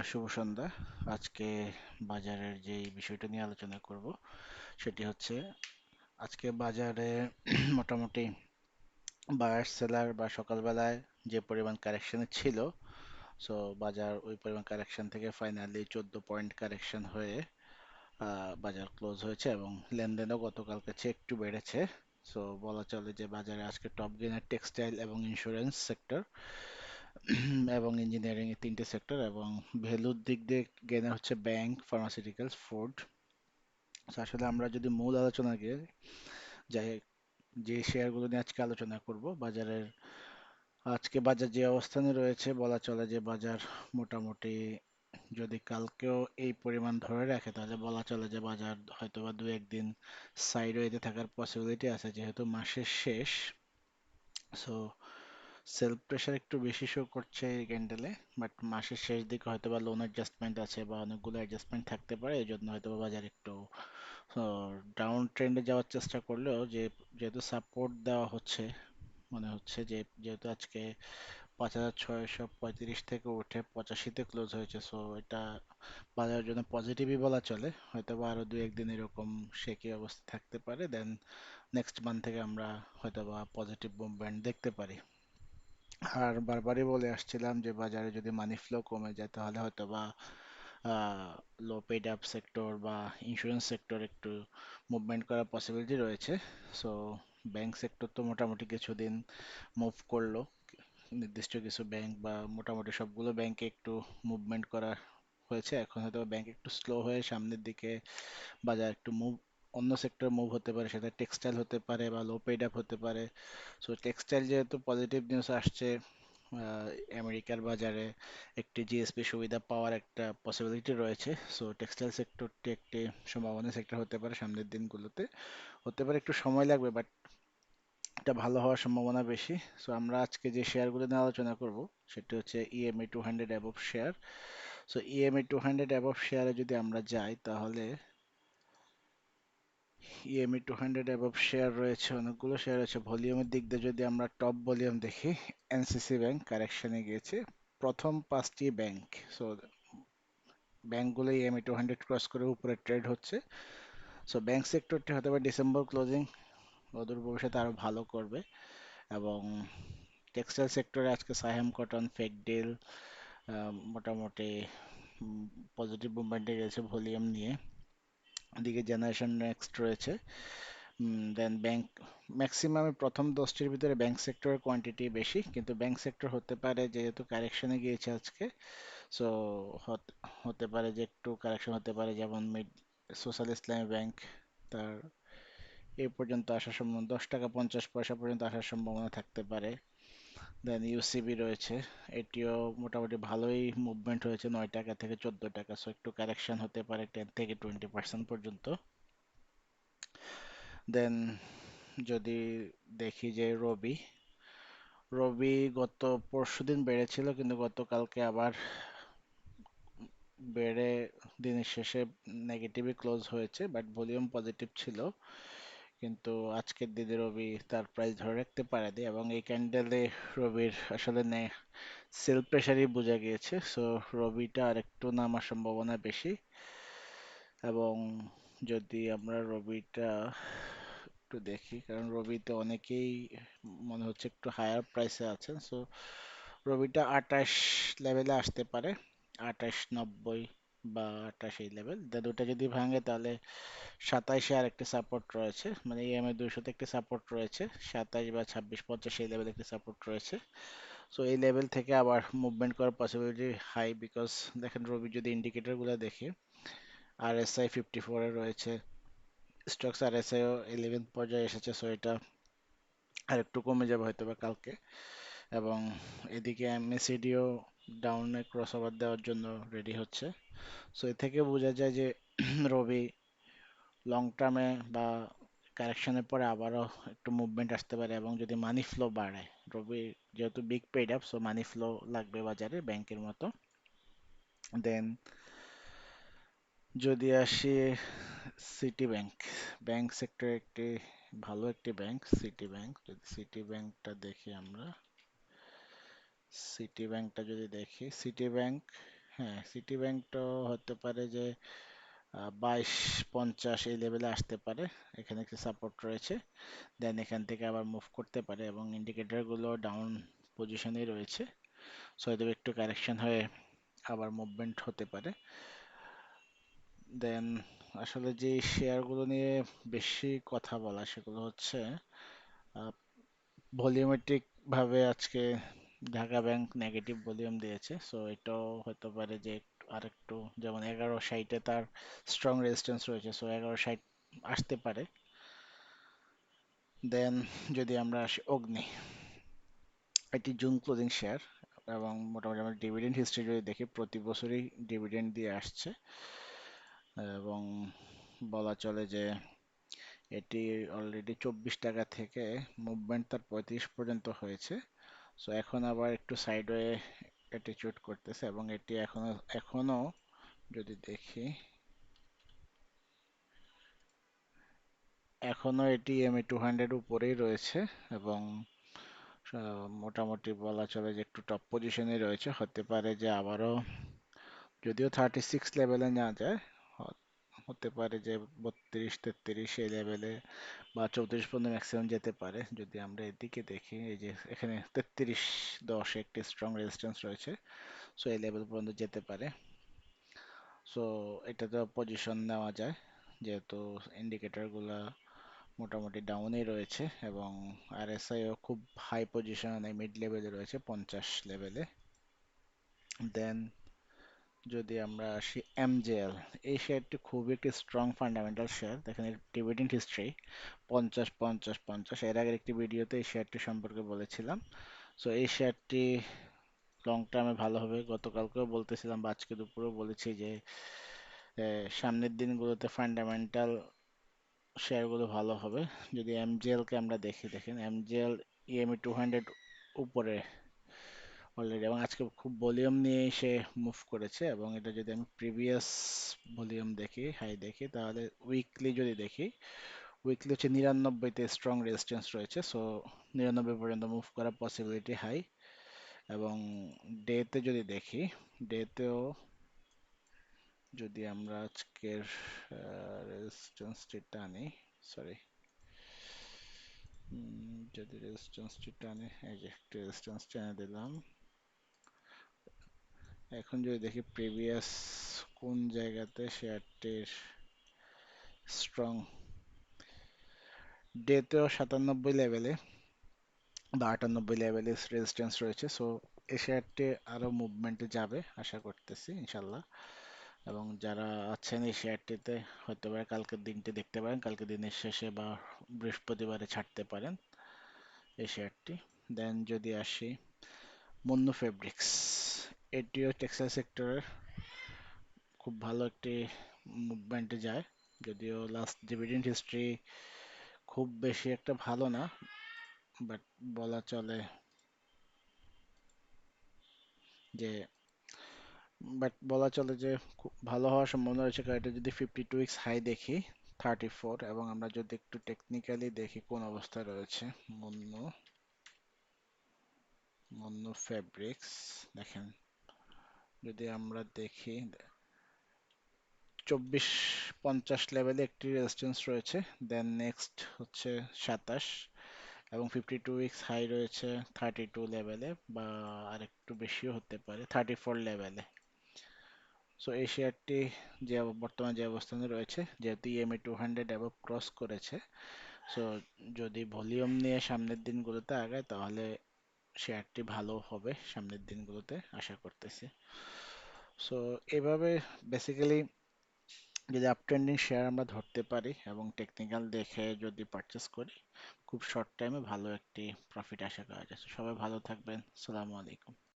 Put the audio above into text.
শুভ সন্ধ্যা। আজকে বাজারের যে বিষয়টা নিয়ে আলোচনা করব, সেটি হচ্ছে আজকে বাজারে মোটামুটি বায়ার সেলার বা সকালবেলায় যে পরিমাণ কারেকশন ছিল সো বাজার ওই পরিমাণ কারেকশন থেকে ফাইনালি চোদ্দ পয়েন্ট কারেকশন হয়ে বাজার ক্লোজ হয়েছে এবং লেনদেনও গতকালকে চেয়ে একটু বেড়েছে। সো বলা চলে যে বাজারে আজকে টপ গেইনার টেক্সটাইল এবং ইন্স্যুরেন্স সেক্টর এবং ইঞ্জিনিয়ারিং এই তিনটে সেক্টর এবং ভ্যালুর দিক দিয়ে গেইনার হচ্ছে ব্যাংক ফার্মাসিউটিক্যালস ফুড আসলে আমরা যদি মূল আলোচনা গিয়ে যাই, যে শেয়ারগুলো নিয়ে আজকে আলোচনা করব, বাজারের আজকে বাজার যে অবস্থানে রয়েছে, বলা চলে যে বাজার মোটামুটি যদি কালকেও এই পরিমাণ ধরে রাখে, তাহলে বলা চলে যে বাজার হয়তোবা দু একদিন সাইডওয়েতে থাকার পসিবিলিটি আছে, যেহেতু মাসের শেষ। সো সেলফ প্রেশার একটু বেশি শো করছে এই ক্যান্ডেলে বাট মাসের শেষ দিকে হয়তো বা লোন অ্যাডজাস্টমেন্ট আছে বা অনেকগুলো অ্যাডজাস্টমেন্ট থাকতে পারে, এই জন্য হয়তো বাজার একটু ডাউন ট্রেন্ডে যাওয়ার চেষ্টা করলেও যে, যেহেতু সাপোর্ট দেওয়া হচ্ছে, মনে হচ্ছে যে, যেহেতু আজকে পাঁচ হাজার ছয়শো পঁয়ত্রিশ থেকে উঠে পঁচাশিতে ক্লোজ হয়েছে সো এটা বাজারের জন্য পজিটিভই বলা চলে হয়তো বা আরও দু একদিন এরকম শেকি অবস্থা থাকতে পারে দেন নেক্সট মান্থ থেকে আমরা হয়তো বা পজিটিভ মুভমেন্ট দেখতে পারি। আর বারবারই বলে আসছিলাম যে, বাজারে যদি মানি ফ্লো কমে যায়, তাহলে হয়তো বা লো পেইড আপ সেক্টর বা ইন্স্যুরেন্স সেক্টর একটু মুভমেন্ট করার পসিবিলিটি রয়েছে। সো ব্যাংক সেক্টর তো মোটামুটি কিছুদিন মুভ করল। নির্দিষ্ট কিছু ব্যাংক বা মোটামুটি সবগুলো ব্যাংকে একটু মুভমেন্ট করা হয়েছে। এখন হয়তো ব্যাংক একটু স্লো হয়ে সামনের দিকে বাজার একটু মুভ অন্য সেক্টর মুভ হতে পারে, সেটা টেক্সটাইল হতে পারে বা লো পেইড আপ হতে পারে। সো টেক্সটাইল যেহেতু পজিটিভ নিউজ আসছে আমেরিকার বাজারে একটি জিএসপি সুবিধা পাওয়ার একটা পসিবিলিটি রয়েছে। সো টেক্সটাইল সেক্টরটি একটি সম্ভাবনা সেক্টর হতে পারে সামনের দিনগুলোতে। হতে পারে একটু সময় লাগবে বাট এটা ভালো হওয়ার সম্ভাবনা বেশি। সো আমরা আজকে যে শেয়ারগুলো নিয়ে আলোচনা করব, সেটি হচ্ছে EMA two hundred above share so EMA two hundred above শেয়ারে যদি আমরা যাই, তাহলে EMA two hundred above share রয়েছে, অনেকগুলো শেয়ার রয়েছে। ভলিউমের দিক দিয়ে যদি আমরা টপ ভলিউম দেখি এনসিসি ব্যাংক কারেকশনে গিয়েছে। প্রথম পাঁচটি ব্যাংক সো ব্যাংকগুলো ইএমই টু হান্ড্রেড ক্রস করে উপরে ট্রেড হচ্ছে। সো ব্যাংক সেক্টরটি হয়তো বা ডিসেম্বর ক্লোজিং অদূর ভবিষ্যতে আরও ভালো করবে। এবং টেক্সটাইল সেক্টরে আজকে সাহেম কটন ফেকডিল মোটামুটি পজিটিভ মুভমেন্টে গেছে ভলিউম নিয়ে। ওদিকে জেনারেশন নেক্সট রয়েছে। দেন ব্যাংক ম্যাক্সিমাম প্রথম দশটির ভিতরে ব্যাংক সেক্টরের কোয়ান্টিটি বেশি, কিন্তু ব্যাংক সেক্টর হতে পারে যেহেতু কারেকশনে গিয়েছে আজকে। সো হতে পারে যে একটু কারেকশন হতে পারে, যেমন মিড সোশ্যাল ইসলামী ব্যাংক তার এই পর্যন্ত আসার সম্ভাবনা, দশ টাকা পঞ্চাশ পয়সা পর্যন্ত আসার সম্ভাবনা থাকতে পারে। দেন ইউসিবি রয়েছে। এটিও মোটামুটি ভালোই মুভমেন্ট হয়েছে, নয় টাকা থেকে চোদ্দ টাকা। সো একটু কারেকশন হতে পারে টেন থেকে টোয়েন্টি পার্সেন্ট পর্যন্ত। দেন যদি দেখি যে রবি রবি গত পরশুদিন বেড়েছিল, কিন্তু গতকালকে আবার বেড়ে দিনের শেষে নেগেটিভই ক্লোজ হয়েছে বাট ভলিউম পজিটিভ ছিল। কিন্তু আজকের দিনে রবি তার প্রাইস ধরে রাখতে পারেনি এবং এই ক্যান্ডেলে রবির আসলে সেল প্রেশারই বোঝা গিয়েছে। সো রবিটা আর একটু নামার সম্ভাবনা বেশি। এবং যদি আমরা রবিটা একটু দেখি, কারণ রবিতে অনেকেই মনে হচ্ছে একটু হায়ার প্রাইসে আছেন। সো রবিটা আঠাশ লেভেলে আসতে পারে, আঠাশ নব্বই বা এই লেভেল দেন ওটা যদি ভাঙে তাহলে সাতাইশে আর একটা সাপোর্ট রয়েছে। মানে ইএমআই দুশোতে একটা সাপোর্ট রয়েছে। সাতাইশ বা ছাব্বিশ, পঞ্চাশ এই লেভেলে একটা সাপোর্ট রয়েছে। সো এই লেভেল থেকে আবার মুভমেন্ট করার পসিবিলিটি হাই বিকজ দেখেন রবি যদি ইন্ডিকেটরগুলো দেখি আরএসআই ফিফটি ফোরে রয়েছে স্টকস আরএসআইও ইলেভেন পর্যায়ে এসেছে সো এটা আর একটু কমে যাবে হয়তো বা কালকে। এবং এদিকে এমএসিডিও ডাউনে ক্রস ওভার দেওয়ার জন্য রেডি হচ্ছে। সো এ থেকে বোঝা যায় যে রবি লং টার্মে বা কারেকশনের পরে আবারও একটু মুভমেন্ট আসতে পারে এবং যদি মানি ফ্লো বাড়ে, রবি যেহেতু big paid up so money flow লাগবে বাজারে ব্যাংকের মতো। দেন যদি আসি সিটি ব্যাংক ব্যাংক সেক্টরে একটি ভালো একটি ব্যাংক সিটি ব্যাংক যদি সিটি ব্যাংকটা দেখি আমরা সিটি ব্যাংকটা যদি দেখি সিটি ব্যাংক হ্যাঁ সিটি ব্যাংক তো হতে পারে যে বাইশ, পঞ্চাশ এই লেভেলে আসতে পারে, এখানে একটি সাপোর্ট রয়েছে। দেন এখান থেকে আবার মুভ করতে পারে এবং ইন্ডিকেটরগুলো ডাউন পজিশনে রয়েছে। সো হয়তো একটু কারেকশন হয়ে আবার মুভমেন্ট হতে পারে। দেন আসলে যে শেয়ারগুলো নিয়ে বেশি কথা বলা, সেগুলো হচ্ছে ভলিউমেট্রিক ভাবে আজকে ঢাকা ব্যাংক নেগেটিভ ভলিউম দিয়েছে সো এটাও হতে পারে যে আর একটু- যেমন এগারো ষাটে তার স্ট্রং রেজিস্ট্যান্স রয়েছে সো এগারো ষাট আসতে পারে। দেন যদি আমরা আসি অগ্নি, এটি জুন ক্লোজিং শেয়ার এবং মোটামুটি আমরা ডিভিডেন্ড হিস্ট্রি যদি দেখি, প্রতি বছরই ডিভিডেন্ড দিয়ে আসছে। এবং বলা চলে যে এটি অলরেডি চব্বিশ টাকা থেকে মুভমেন্ট তার পঁয়ত্রিশ পর্যন্ত হয়েছে। সো এখন আবার একটু সাইডওয়ে অ্যাটিটিউড করতেছে এবং এটি এখনও এখনও যদি দেখি, এখনও এটি এমএ টু হান্ড্রেড উপরেই রয়েছে এবং মোটামুটি বলা চলে যে একটু টপ পজিশনে রয়েছে। হতে পারে যে আবারও, যদিও থার্টি সিক্স লেভেলে না যায় হতে পারে যে বত্রিশ, তেত্রিশ এই লেভেলে বা চৌত্রিশ পর্যন্ত ম্যাক্সিমাম যেতে পারে। যদি আমরা এদিকে দেখি, এই যে এখানে তেত্রিশ, দশ একটি স্ট্রং রেজিস্ট্যান্স রয়েছে সো এই লেভেল পর্যন্ত যেতে পারে। সো এটাতে পজিশন নেওয়া যায়, যেহেতু ইন্ডিকেটরগুলা মোটামুটি ডাউনেই রয়েছে এবং আরএসআইও খুব হাই পজিশনে মিড লেভেলে রয়েছে, পঞ্চাশ লেভেলে দেন যদি আমরা আসি এমজেএল এই শেয়ারটি খুবই একটি স্ট্রং ফান্ডামেন্টাল শেয়ার দেখেন এর ডিভিডেন্ড হিস্ট্রি পঞ্চাশ পঞ্চাশ পঞ্চাশ, এর আগের একটি ভিডিওতে এই শেয়ারটি সম্পর্কে বলেছিলাম। সো এই শেয়ারটি লং টার্মে ভালো হবে। গতকালকেও বলতেছিলাম বা আজকে দুপুরেও বলেছি যে সামনের দিনগুলোতে ফান্ডামেন্টাল শেয়ারগুলো ভালো হবে। যদি এমজিএল কে আমরা দেখি, দেখেন এমজিএল ইএমই টু হান্ড্রেড উপরে অলরেডি এবং আজকে খুব ভলিউম নিয়ে সে মুভ করেছে এবং এটা যদি আমি প্রিভিয়াস ভলিউম দেখি হাই দেখি, তাহলে উইকলি যদি দেখি উইকলি হচ্ছে নিরানব্বইতে স্ট্রং রেজিস্ট্যান্স রয়েছে সো নিরানব্বই পর্যন্ত মুভ করার পসিবিলিটি হাই এবং ডেতে যদি দেখি ডেতেও যদি আমরা আজকের রেজিস্ট্যান্সটি টানি সরি যদি রেজিস্ট্যান্সটি টানি এই যে রেজিস্ট্যান্স টেনে দিলাম এখন যদি দেখি প্রিভিয়াস কোন জায়গাতে শেয়ারটির স্ট্রং ডেতেও সাতানব্বই লেভেলে বা আটানব্বই লেভেলে রেজিস্ট্যান্স রয়েছে সো এই শেয়ারটি আরও মুভমেন্টে যাবে আশা করতেছি, ইনশাল্লাহ। এবং যারা আছেন এই শেয়ারটিতে হয়তো বা কালকের দিনটি দেখতে পারেন কালকে দিনের শেষে বা বৃহস্পতিবারে ছাড়তে পারেন এই শেয়ারটি। দেন যদি আসি মুন্নু ফেব্রিক্স এটিও টেক্সটাইল সেক্টরের খুব ভালো একটি মুভমেন্টে যায়। যদিও লাস্ট ডিভিডেন্ড হিস্ট্রি খুব বেশি একটা ভালো না বাট বলা চলে যে বাট বলা চলে যে খুব ভালো হওয়ার সম্ভাবনা রয়েছে, কারণ এটা যদি ফিফটি টু উইক্স হাই দেখি থার্টি ফোর এবং আমরা যদি একটু টেকনিক্যালি দেখি কোন অবস্থায় রয়েছে, মুন্নু মুন্নু ফেব্রিক্স দেখেন। যদি আমরা দেখি, চব্বিশ পঞ্চাশ লেভেলে একটি রেজিস্ট্যান্স রয়েছে দেন নেক্সট হচ্ছে সাতাশ এবং ফিফটি টু উইক্স হাই রয়েছে থার্টি টু লেভেলে বা আর আরেকটু বেশিও হতে পারে থার্টি ফোর লেভেলে সো এই শেয়ারটি যে বর্তমানে যে অবস্থানে রয়েছে, যেহেতু EMA two hundred above cross করেছে সো যদি ভলিউম নিয়ে সামনের দিনগুলোতে আগায়, তাহলে শেয়ারটি ভালো হবে সামনের দিনগুলোতে, আশা করতেছি। সো এভাবে বেসিক্যালি যদি আপ ট্রেন্ডিং শেয়ার আমরা ধরতে পারি এবং টেকনিক্যাল দেখে যদি পারচেস করি, খুব শর্ট টাইমে ভালো একটি প্রফিট আশা করা যায়। সবাই ভালো থাকবেন। সালামু আলাইকুম।